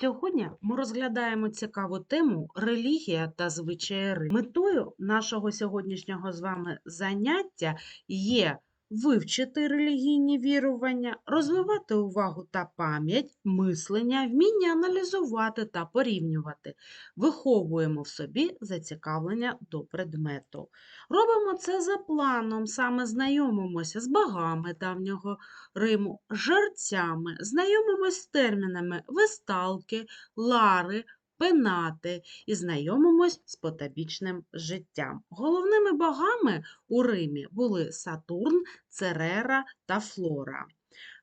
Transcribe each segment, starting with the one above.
Сьогодні ми розглядаємо цікаву тему релігія та звичаї. Метою нашого сьогоднішнього з вами заняття є вивчити релігійні вірування, розвивати увагу та пам'ять, мислення, вміння аналізувати та порівнювати. Виховуємо в собі зацікавлення до предмету. Робимо це за планом, саме знайомимося з богами давнього Риму, жерцями, знайомимось з термінами весталки, лари, пенати і знайомимось з потабічним життям. Головними богами у Римі були Сатурн, Церера та Флора.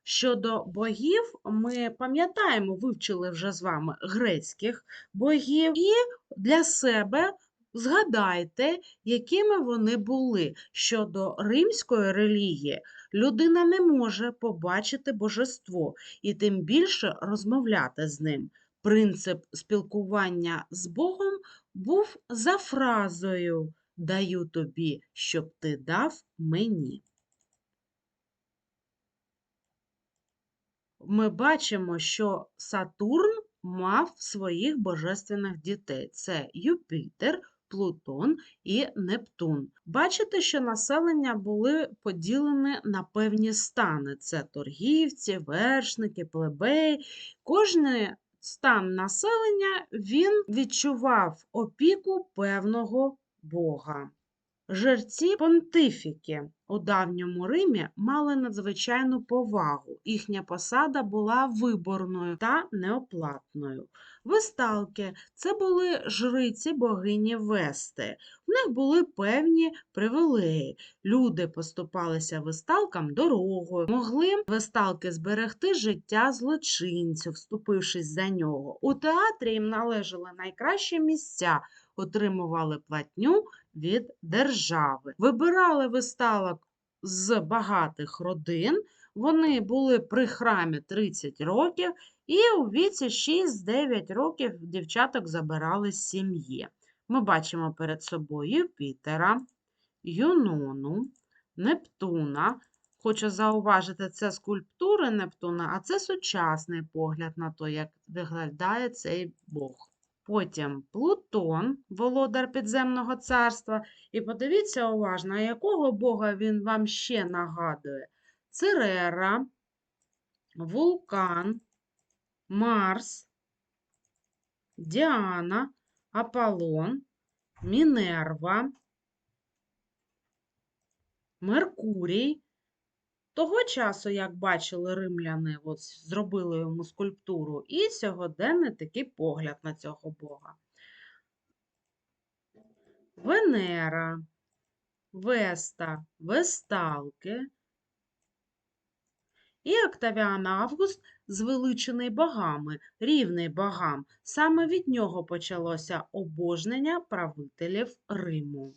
Щодо богів, ми пам'ятаємо, вивчили вже з вами грецьких богів, і для себе згадайте, якими вони були. Щодо римської релігії, людина не може побачити божество і тим більше розмовляти з ним. Принцип спілкування з Богом був за фразою Даю тобі, щоб ти дав мені. Ми бачимо, що Сатурн мав своїх божественних дітей: це Юпітер, Плутон і Нептун. Бачите, що населення були поділені на певні стани: це торгівці, вершники, плебеї. Кожний стан населення він відчував опіку певного бога. Жерці понтифіки у давньому Римі мали надзвичайну повагу. Їхня посада була виборною та неоплатною. Весталки це були жриці богині Вести. В них були певні привілеї. Люди поступалися весталкам дорогою, могли весталки зберегти життя злочинців, вступившись за нього. У театрі їм належали найкращі місця, отримували платню від держави. Вибирали висталок з багатих родин. Вони були при храмі 30 років, і у віці 6-9 років дівчаток забирали з сім'ї. Ми бачимо перед собою Юпітера, Юнону, Нептуна. Хочу зауважити, це скульптури Нептуна, а це сучасний погляд на те, як виглядає цей Бог. Потім Плутон, володар підземного царства. І подивіться уважно, якого Бога він вам ще нагадує: Церера, Вулкан, Марс, Діана, Аполлон, Мінерва, Меркурій. Того часу, як бачили римляни, от зробили йому скульптуру, і сьогоденний такий погляд на цього Бога. Венера, Веста, Весталки і Октавіан Август, звеличений богами, рівний богам. Саме від нього почалося обожнення правителів Риму.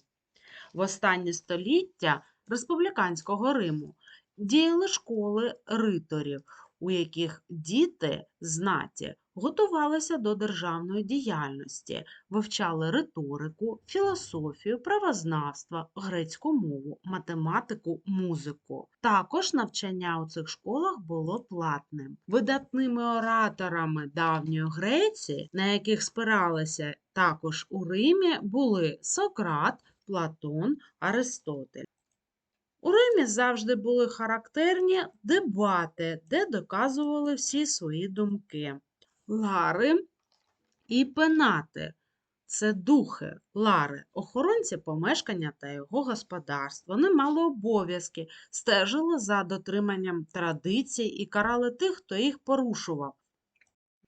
В останні століття республіканського Риму діяли школи риторів, у яких діти знаті готувалися до державної діяльності, вивчали риторику, філософію, правознавство, грецьку мову, математику, музику. Також навчання у цих школах було платним. Видатними ораторами давньої Греції, на яких спиралися також у Римі, були Сократ, Платон, Аристотель. У Римі завжди були характерні дебати, де доказували всі свої думки. Лари і пенати це духи, лари, охоронці помешкання та його господарства. Вони мали обов'язки, стежили за дотриманням традицій і карали тих, хто їх порушував.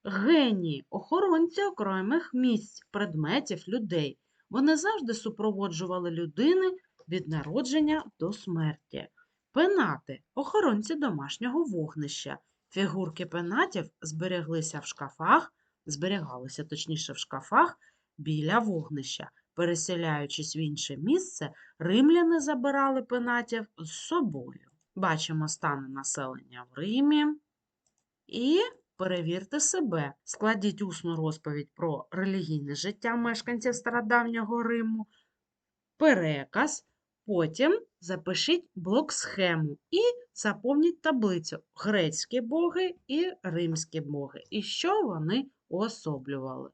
Генії, охоронці окремих місць, предметів, людей. Вони завжди супроводжували людини від народження до смерті. Пенати охоронці домашнього вогнища. Фігурки пенатів збереглися в шкафах, зберігалися точніше в шкафах біля вогнища. Переселяючись в інше місце, римляни забирали пенатів з собою. Бачимо стани населення в Римі. І перевірте себе. Складіть усну розповідь про релігійне життя мешканців стародавнього Риму, переказ, потім запишіть блок-схему і заповніть таблицю грецькі боги і римські боги, і що вони уособлювали.